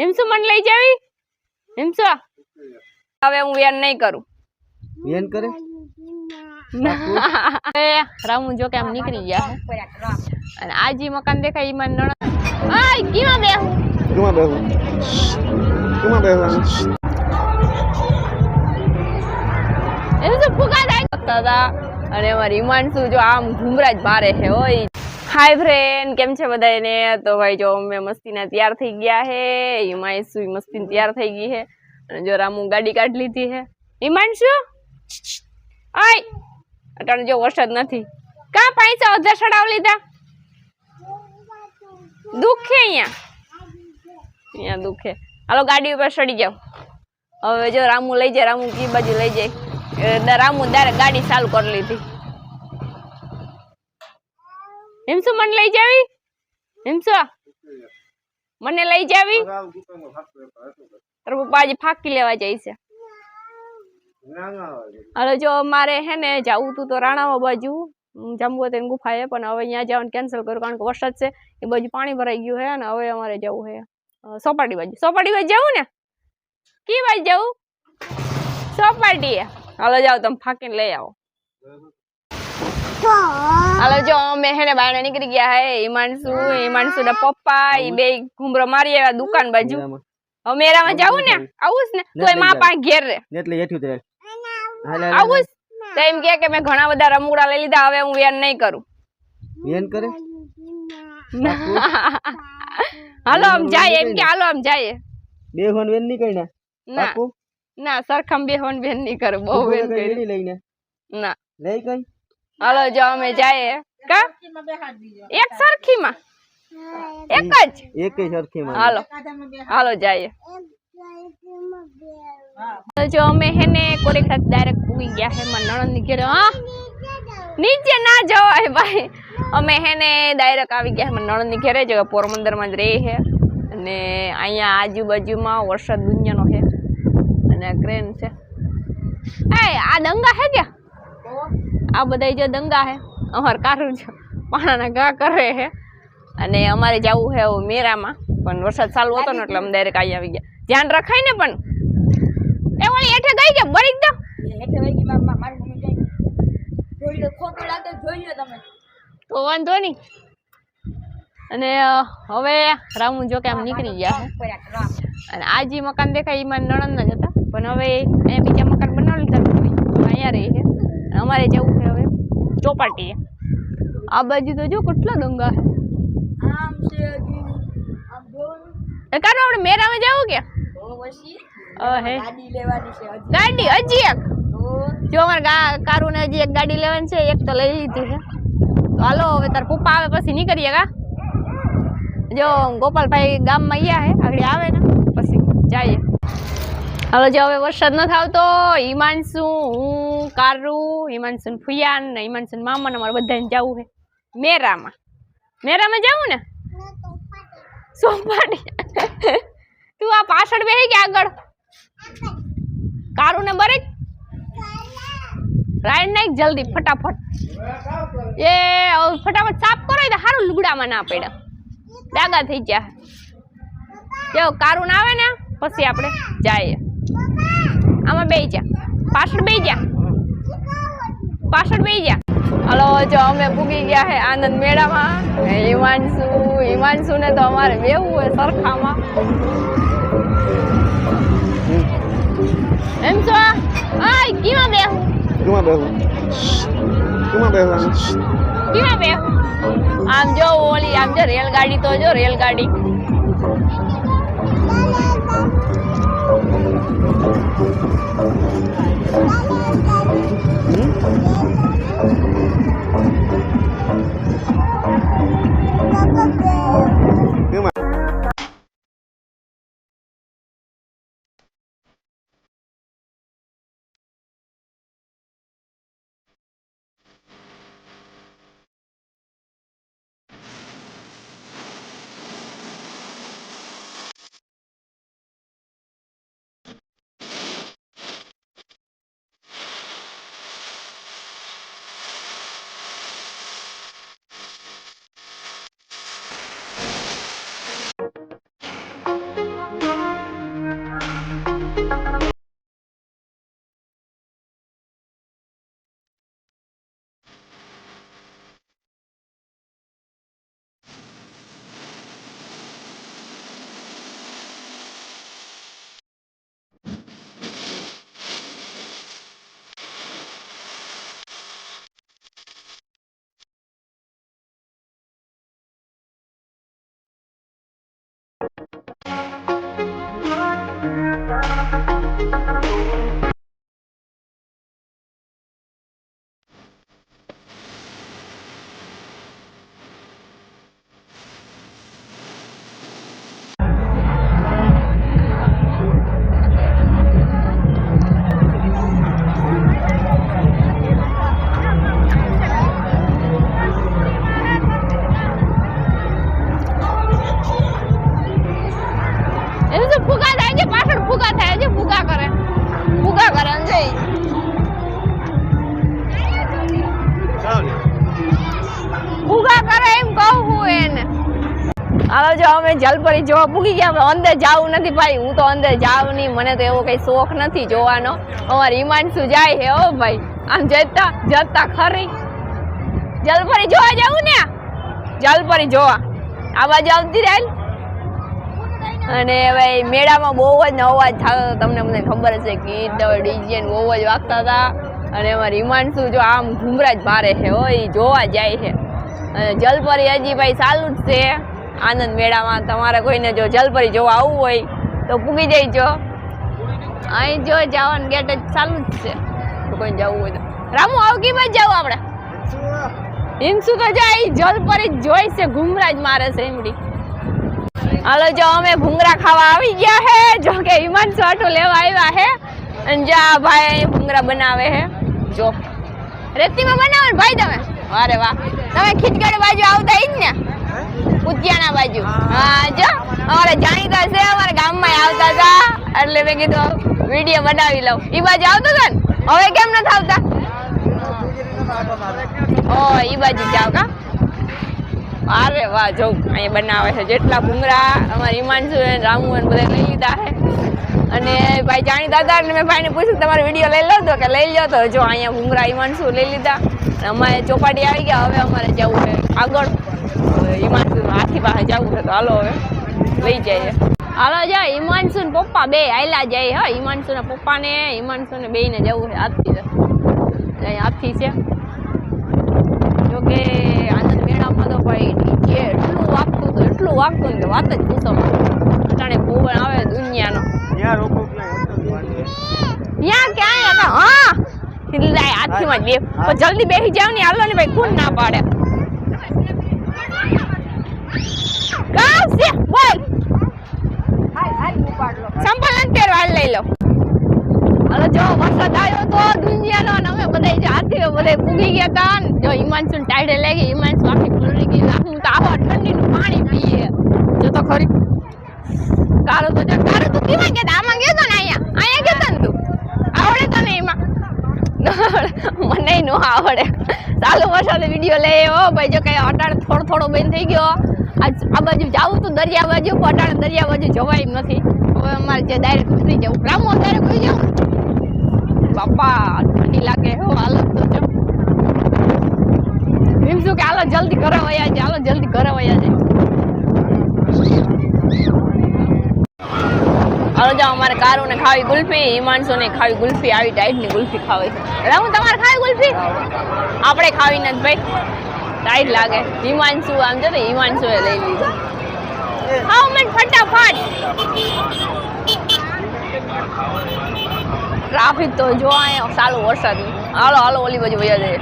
હિમસુ મને લઈ જાવી? હિમસુ હવે હું વેન નહીં કરું. વેન કરે? રામુ જો કે આમ નીકળી ગયા અને આ જે મકાન દેખાય ઈમાન મારી નણંદ. આય કીમાં બેહું? કીમાં બેહું? કીમાં બેહું એને તો ફુગા દાદા અને અમારી હિમાંશુ જો આમ ઘુમરા જ બારે છે ઓય. હાય ફ્રેન્ડ કેમ છે બધાને તો ભાઈ, જો અમે મસ્તીના તૈયાર થઈ ગયા હે. હિમાંશુ મસ્તી તૈયાર થઈ ગઈ હે. અને જો રામુ ગાડી કાઢ લીધી છે હિમાંશુ? આય! અટાણે જો વરસાદ નથી. કા પૈસા અધા ચડાવ લીધા? દુખે અહીંયા. અહીંયા દુખે. હાલો, ગાડી ઉપર ચડી જાઓ. હવે જો રામુ લઈ જાય, રામુ કી બાજુ લઈ જાય. રામુ દારે ગાડી ચાલુ કરી લીધી. હિમસુ મને લઈ જાવી? હિમસુ મને લઈ જાવી? તારા પપ્પા આજે ફાકી લેવા જાય છે. હાલો, જો મારે હે ને જવું તું તો રાણાવા બાજુ. જમવું હતું ગુફા છે પણ હવે અહીંયા જવાનું કેન્સલ કર્યું કારણ કે વરસાદ છે. એ બાજુ પાણી ભરાઈ ગયું છે અને હવે અમારે જવું છે સોપાટી બાજુ. સોપાટી બાજુ જવું ને? કી બાજુ જવું? સોપાટી હાલો, જાઓ, તમે ફાકીને લઈ આવો. હાલો જો અમે હેને બાયણે નીકળી ગયા હે હિમાંશુ હિમાંશુ ના પપ્પા ઈ બે ઘુમરો મારી આવ્યા દુકાન બાજુ. હવે મેરામાં જાવું ને? આવું ને? તોયમાં પાસે ઘેર રે એટલે હેઠું તે આવું તો એમ કે કે મેં ઘણા બધા રમૂડા લઈ લીધા હવે હું વેન નહીં કરું. વેન કરે? હાલો આમ જાય. એમ કે હાલો આમ જાય. બે ફોન વેન નહીં કરી ને? ના. સરખમ બે હોન બેન નહીં કરે બહુ વેન કરી લઈને? ના. લઈ કઈ? હાલો જો અમે જાય કા? એક સરખીમાં. એક જ? એક સરખી માં હાલો. હાલો જાય જો અમે હેને કોરેખત ડાયરેક્ટ પૂગી ગયા હે મારા નણંદની ઘરે હા. નીચે ના જવાય ભાઈ. અમે હેને ડાયરેક્ટ આવી ગયા મારા નણંદની ઘરે જે પોરબંદરમાં જ રહે છે અને અહીંયા આજુબાજુમાં વરસાદ દુનિયાનો છે અને આ ક્રેન છે. એ આ દંગા હે કે આ બધા જે દંગા હે અમાર કારું છે પાણાના ઘા કરે છે અને અમારે જવું છે હવે મેરામાં પણ વરસાદ ચાલુ હતો ને એટલે અમે ડાયરેક્ટ અહીં આવી ગયા. ધ્યાન રખાય ને પણ. એ ઓલી હેઠે ગઈ કે બળી જ તો વાંધો નહીં. અને હવે રામુ જો કે આમ નીકળી ગયા અને આ જે મકાન દેખાય એમાં નણંદ જ હતા. પણ હવે અહીંયા બીજા મકાન બનાવી લીધા અહીંયા રહી છે. અમારે જવું ચોપાટીએ આ બાજુ તો જો કેટલા દંગા છે એ કારો આપણે મેરામાં જવું કે? અહે ગાડી હજી. એક? જો અમારે ગા કારું ને હજી એક ગાડી લેવાની છે એક તો લઈ લીધી છે. તો હાલો હવે તાર પપ્પા આવે પછી નીકળીએ કા જો ગોપાલભાઈ ગામમાં ગયા હે આગળ આવે ને પછી જઈએ. હવે જો હવે વરસાદ ન આવતો હિમાંશુ હું કારુ હિમાંશુ ફુયાન ને હિમાંશુ મામા ને અમારે બધાને જવું છે. મેરામાં. મેરામાં જવું ને? સોપાટી તું આ પાછળ બેહી કે આગળ. કારુ ને બરે. રાઈડ નાખ જલ્દી, ફટાફટ. એ ફટાફટ સાફ કરો તો સારું લુગડામાં ના પડ્યા ડાગા થઈ ગયા. જો, કારું આવે ને, પછી આપણે જઈએ. આમાં બે જા. પાછળ બે જા. પાછળ બે ગયા. હલો જો અમે પૂગી ગયા છે આનંદ મેળામાં. હિમાંશુ હિમાંશુ ને તો અમારે બેવું હોય સરખામાં. એમ છો? આય કીમાં બેહું? કીમાં બેહું? કીમાં બેહવાનું કીમાં બેહું? આમ જો ઓલી આમ જો રેલગાડી તો જો રેલગાડી. ん？હાલો જો અમે જલપરી જોવા પૂગી ગયા અંદર જાવું નથી ભાઈ, હું તો અંદર જાઉં નહીં, મને તો એવો કઈ શોખ નથી જોવાનો. અમારે હિમાંશુ જાય હે ઓ ભાઈ, આમ જતા જતા ખરી. જલપરી જોવા જવું ને? જલપરી જોવા. આ બાજુ આવતી રહે અને ભાઈ મેળામાં બહુ જ અવાજ થતો તમને મને ખબર હશે ગીત ડીજે બહુ જ વાગતા હતા. અને અમારે હિમાંશુ જો આમ ઘુમરા જ મારે છે હો, ઈ જોવા જાય છે. અને જલપરી હજી ભાઈ ચાલુ જ છે. આનંદ મેળામાં તમારે કોઈને જો જલપરી જોવા આવવું હોય તો પૂગી જઈજો અહીં જો જવાનું ગેટ જ ચાલુ જ છે. તો કોઈને જવું હોય તો. રામુ આવકી માં જાવ આપણે? હિંસુ તો જાય જલપરી જોઈ છે જ મારે છે એમડી હાલો, જો અમે ભૂંગરા ખાવા આવી ગયા હે. જો કે હિમાંશુ આટો લેવા આવ્યા હે. અને જો આ ભાઈ ભૂંગરા બનાવે હે. જો. રેતીમાં બનાવો ને ભાઈ તમે? અરે વાહ. તમે ખીચગઢ બાજુ આવતા ઈ જ ને? ઉદ્યાના બાજુ. હા, જો. અમારે જાણીતા છે, અમારા ગામમાં આવતા હતા. એટલે મેં કીધું વીડિયો બનાવી લઉં. એ બાજુ આવતો હતા ને? હવે કેમ નથી આવતા? ઓ એ બાજુ જાવ કા? અરે વાહ, જો, અહીંયા બનાવે છે. જેટલા ભૂંગરા અમારા હિમાંશુ રામુ બધા લઈ લીધા છે. અને ભાઈ જાણીતા હતા એટલે મેં ભાઈને પૂછ્યું, તમારો વીડિયો લઈ લો તો કે લઈ લો તો? જો, અહીંયા ભૂંગરા હિમાંશુ લઈ લીધા. અમારે ચોપાટી આવી ગયા, હવે અમારે જવું છે આગળ. હિમાંશુ હાથી પાસે જવું છે તો હાલો હવે લઈ જઈએ. હાલો જા હિમાંશુ ને પપ્પા બે આયલા જાય હા હિમાંશુ ના પપ્પા ને હિમાંશુ ને બે ને જવું છે હાથી છે. હાથી છે જોકે આનંદ મેળામાં તો ભાઈ ડીજે એટલું વાગતું હતું એટલું વાગતું ને વાત જ પૂછો જાણે અટાણે પવન આવે દુનિયાનો. ત્યાં ક્યાંય હતા હા. હાથીમાં જ બે. જલ્દી બેસી જાવ ને હાલો ને ભાઈ કોણ ના પાડે. લઈ લો. જો વરસાદ આવ્યો તો દુનિયાનો અને અમે બધા જે બધા પૂગી ગયા હતા ને. જો હિમાંશુ ને ટાઈડે હિમાંશુ આખી પલળી ગઈ. હું તો આવા ઠંડીનું પાણી પીએ. જો તો ખરી. કારો તો જો કારો તું કેમાં ગયા આમાં ગયો તો ને અહીંયા? અહીંયા ગયો તો ને તું? આવડે તને એમાં? મને નો આવડે. ચાલુ વરસાદ વીડિયો લે ઓ ભાઈ જો કઈ અટાડ થોડો થોડો બંધ થઈ ગયો. આ બાજુ જાવું તો દરિયા બાજુ પણ દરિયા બાજુ જવાય એમ નથી. હવે અમારે જે ડાયરેક્ટ ઉતરી જવું, રામો ડાયરેક્ટ ઉતરી જવું બાપા, ઠંડી લાગે હો, હાલત તો જો એમ શું કે હાલો જલ્દી ઘરે વયા છે હાલો જલ્દી ઘરે વયા છે હાલો જાઓ, અમારે કારો ને ખાવી ગુલ્ફી હિમાંશુ ને ખાવી ગુલ્ફી, આવી ટાઈપની ગુલ્ફી ખાવી હું તમારે ખાવી ગુલ્ફી? આપણે ખાવી નથી ભાઈ. ટાઈટ લાગે. હિમાંશુ આમ છે ને હિમાંશુ એ લઈ લીધું. આવો મેં ફટાફટ. ટ્રાફિક તો જો અહીંયા ચાલુ વરસાદ હાલો હાલો, ઓલી બાજુ વયા જઈએ.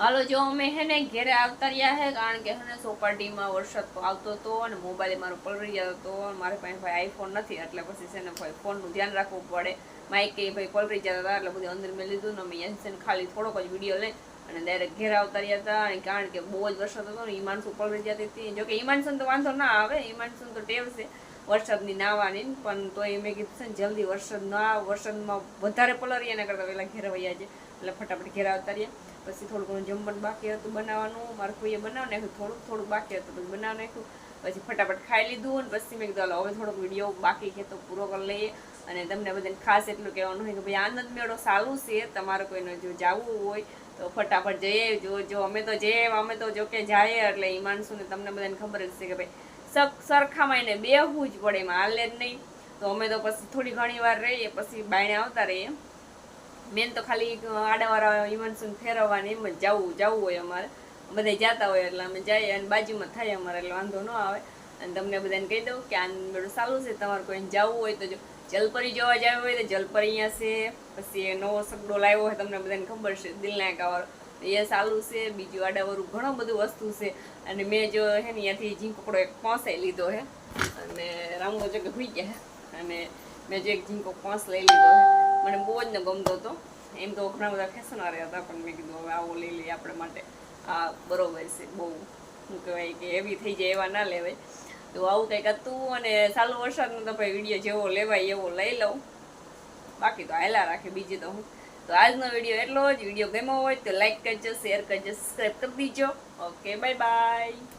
હાલો, જો અમે હે ને ઘેરે આવતા રહ્યા હે, કારણ કે હે સોપાટીમાં વરસાદ આવતો હતો અને મોબાઈલ મારો પલળી જતો હતો. મારે પાસે ભાઈ આઈફોન નથી, એટલે પછી છે ને ભાઈ ફોનનું ધ્યાન રાખવું પડે. માઇક એ ભાઈ પલળી જતા હતા, એટલે બધું અંદર મેં લીધું ને અમે અહીંયા છે ખાલી થોડોક જ વીડિયો લઈ અને ડાયરેક્ટ ઘેર આવતા રહ્યા હતા. અને કારણ કે બહુ જ વરસાદ હતો ને ઇમાનસુ પલળી જતી હતી. જો કે ઈમાનસુને તો વાંધો ના આવે ઈમાનસુને તો ટેવ છે. વરસાદની નાવાની પણ તો એ મેં કીધું છે ને, જલ્દી વરસાદ ના વરસાદમાં વધારે પલરીએ એના કરતાં પહેલાં ઘેર વયા છે એટલે ફટાફટ ઘેર આવતા રહીએ. પછી થોડું ઘણું જમવાનું બાકી હતું બનાવવાનું. મારા કોઈએ બનાવી નાખ્યું, થોડુંક થોડુંક બાકી હતું, પછી બનાવી નાખ્યું. પછી ફટાફટ ખાઈ લીધું અને પછી મેં કીધું હવે થોડોક વીડિયો બાકી છે, તો પૂરો કરી લઈએ. અને તમને બધાને ખાસ એટલું કહેવાનું હોય કે ભાઈ, આનંદ મેળો સારું છે. તમારે કોઈને જો જાવું હોય, તો ફટાફટ જઈએ જો જો અમે તો જઈએ, અમે તો જો કે જાય એટલે ઈમાનસુ ને તમને બધાને ખબર જ છે કે ભાઈ સરખામાં એને બેહવું જ પડે એમાં, હાલે જ નહીં. તો અમે તો પછી થોડી ઘણી વાર રહીએ, પછી બાયણે આવતા રહીએ. મેન તો ખાલી આડાવાળા ઈમનસુન ફેરવવાની એમ જ જવું જવું હોય અમારે. બધા જતા હોય એટલે અમે જઈએ અને બાજુમાં થાય અમારે, એટલે વાંધો ન આવે. અને તમને બધાને કહી દઉં કે આ બધું સારું છે, તમારે કોઈને જવું હોય તો જો, જલપરી જોવા જવું હોય તો જલપરી અહીંયા છે. પછી એ નવો સગડો લાવ્યો હોય, તમને બધાને ખબર છે દિલનાયકા વાળો એ સારું છે, બીજું આડાવરું ઘણું બધું વસ્તુ છે. અને મેં જો હે ને અહીંયાથી ઝીંકોકડો એક પોસાઈ લીધો હે. અને રામો જો કે ભૂઈ ગયા અને મેં જે એક ઝીંકો પોસ લઈ લીધો હે. મને બહુ જ ને ગમતો હતો. એમ તો ઘણા બધા ફેશનવાળા હતા, પણ મેં કીધું હવે આવો લઈ લઈએ આપણે માટે. આ બરોબર છે, બહુ શું કહેવાય કે એવી થઈ જાય એવા ના લેવાય. તો આવું કંઈક હતું અને ચાલુ વરસાદનો તો ભાઈ વીડિયો જેવો લેવાય એવો લઈ લઉં. બાકી તો હાલા રાખે, બીજી તો હું તો આજનો વીડિયો એટલો જ. વીડિયો ગમ્યો હોય તો લાઈક કરજો, શેર કરજો, સબસ્ક્રાઈબ કરી દીજો. Okay bye bye